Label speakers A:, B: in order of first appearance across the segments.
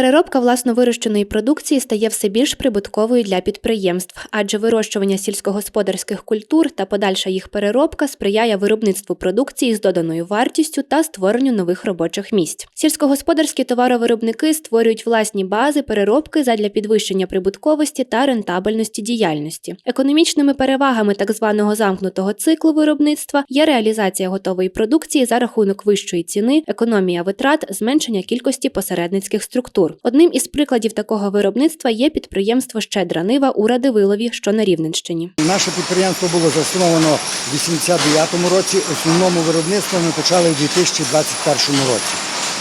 A: Переробка власно вирощеної продукції стає все більш прибутковою для підприємств, адже вирощування сільськогосподарських культур та подальша їх переробка сприяє виробництву продукції з доданою вартістю та створенню нових робочих місць. Сільськогосподарські товаровиробники створюють власні бази переробки задля підвищення прибутковості та рентабельності діяльності. Економічними перевагами так званого замкнутого циклу виробництва є реалізація готової продукції за рахунок вищої ціни, економія витрат, зменшення кількості посередницьких структур. Одним із прикладів такого виробництва є підприємство Щедра Нива у Радивилові, що на Рівненщині.
B: Наше підприємство було засновано в 89-му році. Основному виробництво ми почали в 2021 році.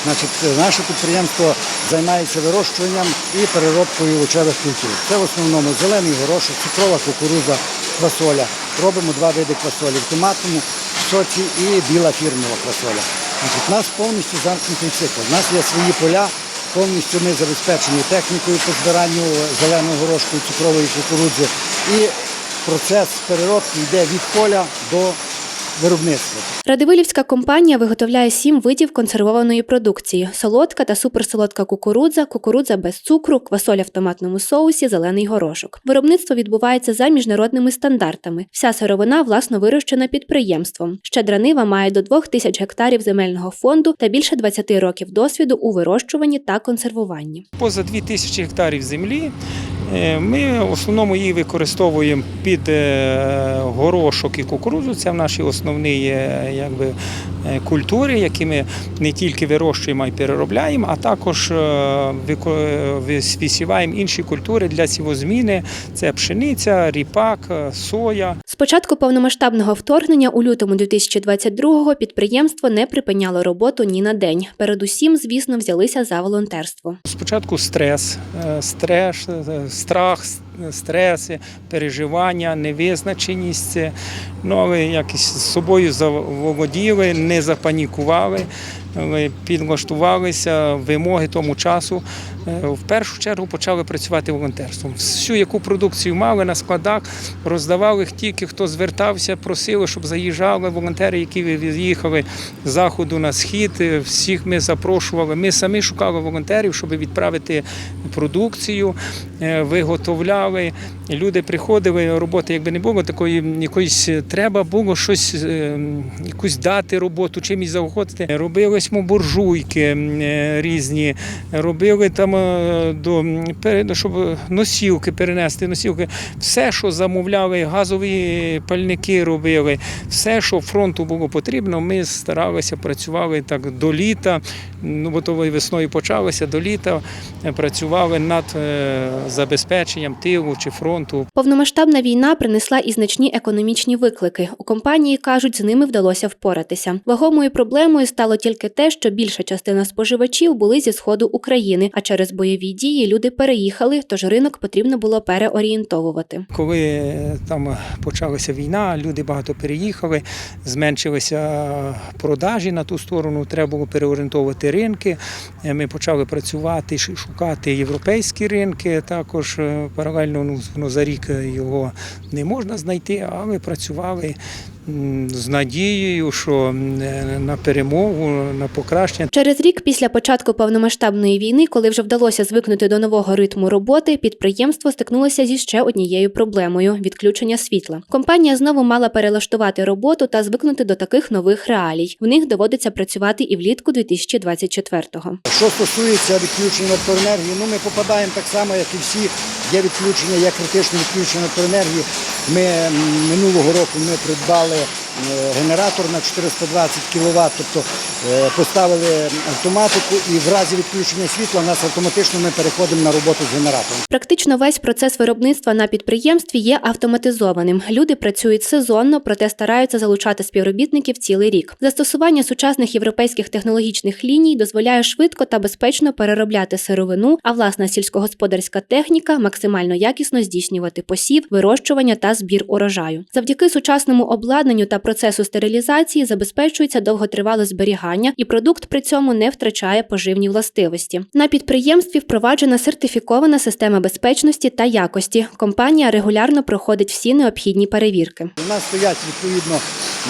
B: Значить, е, наше підприємство займається вирощуванням і переробкою овочевих культур. Це в основному зелений горошок, цукрова кукуруза, квасоля. Робимо два види квасолі в соці і біла фірмова квасоля. Значить, у нас повністю замкнутий цикл. У нас є свої поля, повністю ми забезпечені технікою по збиранню зеленого горошку цукрової кукурудзи. І процес переробки йде від поля до виробництва.
A: Радивилівська компанія виготовляє сім видів консервованої продукції: солодка та суперсолодка кукурудза, кукурудза без цукру, квасоля в томатному соусі, зелений горошок. Виробництво відбувається за міжнародними стандартами. Вся сировина власно вирощена підприємством. Щедра нива має до 2 тисяч гектарів земельного фонду та більше 20 років досвіду у вирощуванні та консервуванні.
C: Поза 2000 гектарів землі. Е, Ми в основному її використовуємо під е, горошок і кукурудзу. Це наші основні е, якби, культури, які ми не тільки вирощуємо, а й переробляємо, а також висіваємо інші культури для сівозміни. Це пшениця, ріпак, соя.
A: Початку повномасштабного вторгнення у лютому 2022-го підприємство не припиняло роботу ні на день. Передусім, звісно, взялися за волонтерство.
C: Спочатку стрес, е, стрес, е, страх, с- стреси, переживання, невизначеність. Ну, але якось з собою заволоділи, не запанікували, підлаштувалися вимоги тому часу. Е, В першу чергу почали працювати волонтерством. Всю яку продукцію мали на складах, роздавали тільки хто звертався, просили, щоб заїжджали волонтери, які їхали з заходу на схід. Е, Всіх ми запрошували. Ми самі шукали волонтерів, щоб відправити продукцію, е, виготовляли. Люди приходили, роботи якби не було такої якоїсь треба було щось, якусь дати роботу, чимось заохотити. Робили ми буржуйки е, різні, робили там е, до щоб носілки перенести, носілки, все, що замовляли, газові пальники робили, все, що фронту було потрібно, ми старалися, працювали так до літа. Ну, бо то весною почалося до літа, працювали над е, забезпеченням тилу чи фронту.
A: Повномасштабна війна принесла і значні економічні виклики. У компанії кажуть, з ними вдалося впоратися. Вагомою проблемою стало тільки те, що більша частина споживачів були зі сходу України, а через бойові дії люди переїхали, тож ринок потрібно було переорієнтовувати.
C: Коли е, там почалася війна, люди багато переїхали, зменшилися продажі на ту сторону, треба було переорієнтовувати ринки. Е, Ми почали працювати, шукати європейські ринки. Також е, паралельно ну, за рік його не можна знайти, але працювали з надією, що на перемогу, на покращення.
A: Через рік після початку повномасштабної війни, коли вже вдалося звикнути до нового ритму роботи, підприємство стикнулося зі ще однією проблемою відключення світла. Компанія знову мала перелаштувати роботу та звикнути до таких нових реалій. В них доводиться працювати і влітку 2024-го.
B: Що стосується відключення електроенергії, ну ми попадаємо так само, як і всі. Є відключення, є критичне відключення електроенергії. Ми минулого року ми придбали генератор на 420 кВт, тобто е, поставили автоматику і в разі відключення світла нас автоматично ми переходимо на роботу з генератором.
A: Практично весь процес виробництва на підприємстві є автоматизованим. Люди працюють сезонно, проте стараються залучати співробітників цілий рік. Застосування сучасних європейських технологічних ліній дозволяє швидко та безпечно переробляти сировину, а власна сільськогосподарська техніка максимально якісно здійснювати посів, вирощування та збір урожаю. Завдяки сучасному обладнанню та процесу стерилізації забезпечується довготривале зберігання, і продукт при цьому не втрачає поживні властивості. На підприємстві впроваджена сертифікована система безпечності та якості. Компанія регулярно проходить всі необхідні перевірки.
B: У нас стоять відповідно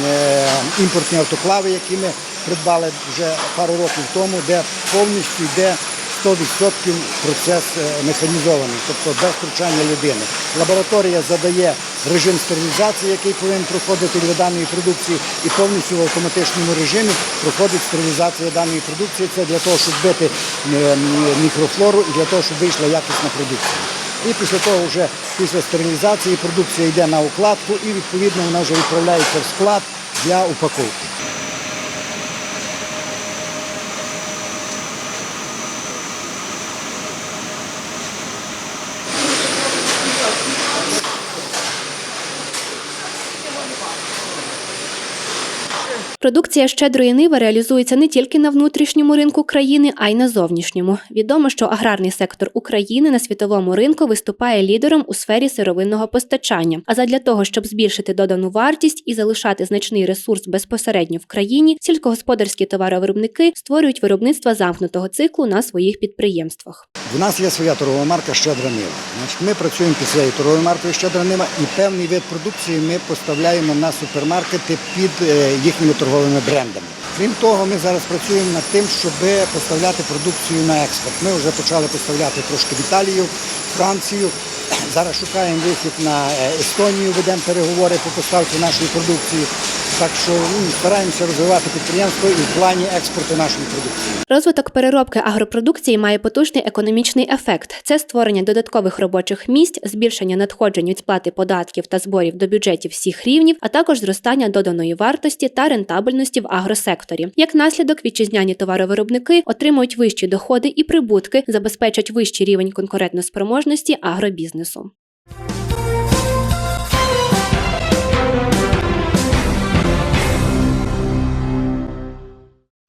B: е, імпортні автоклави, які ми придбали вже пару років тому, де повністю йде 100% процес е, механізований, тобто без втручання людини. Лабораторія задає режим стерилізації, який повинен проходити для даної продукції, і повністю в автоматичному режимі проходить стерилізація даної продукції. Це для того, щоб бити е, мікрофлору і для того, щоб вийшла якісна продукція. І після того, вже після стерилізації продукція йде на укладку і відповідно вона вже відправляється в склад для упаковки.
A: Продукція щедрої ниви реалізується не тільки на внутрішньому ринку країни, а й на зовнішньому. Відомо, що аграрний сектор України на світовому ринку виступає лідером у сфері сировинного постачання. А задля того, щоб збільшити додану вартість і залишати значний ресурс безпосередньо в країні, сільськогосподарські товаровиробники створюють виробництва замкнутого циклу на своїх підприємствах.
B: У нас є своя торгова марка Щедра Нива. Значить, ми працюємо під своєю торговою маркою Щедра Нива і певний вид продукції ми поставляємо на супермаркети під е, їхніми торговими брендами. Крім того, ми зараз працюємо над тим, щоб поставляти продукцію на експорт. Ми вже почали поставляти трошки в Італію, Францію. Зараз шукаємо вихід на е, Естонію, ведемо переговори по поставці нашої продукції. Так що ну, стараємося розвивати підприємство і в плані експорту нашої продукції.
A: Розвиток переробки агропродукції має потужний економічний ефект. Це створення додаткових робочих місць, збільшення надходжень від сплати податків та зборів до бюджетів всіх рівнів, а також зростання доданої вартості та рентабельності в агросекторі. Як наслідок, вітчизняні товаровиробники отримують вищі доходи і прибутки, забезпечать вищий рівень конкурентноспроможності агробізнесу.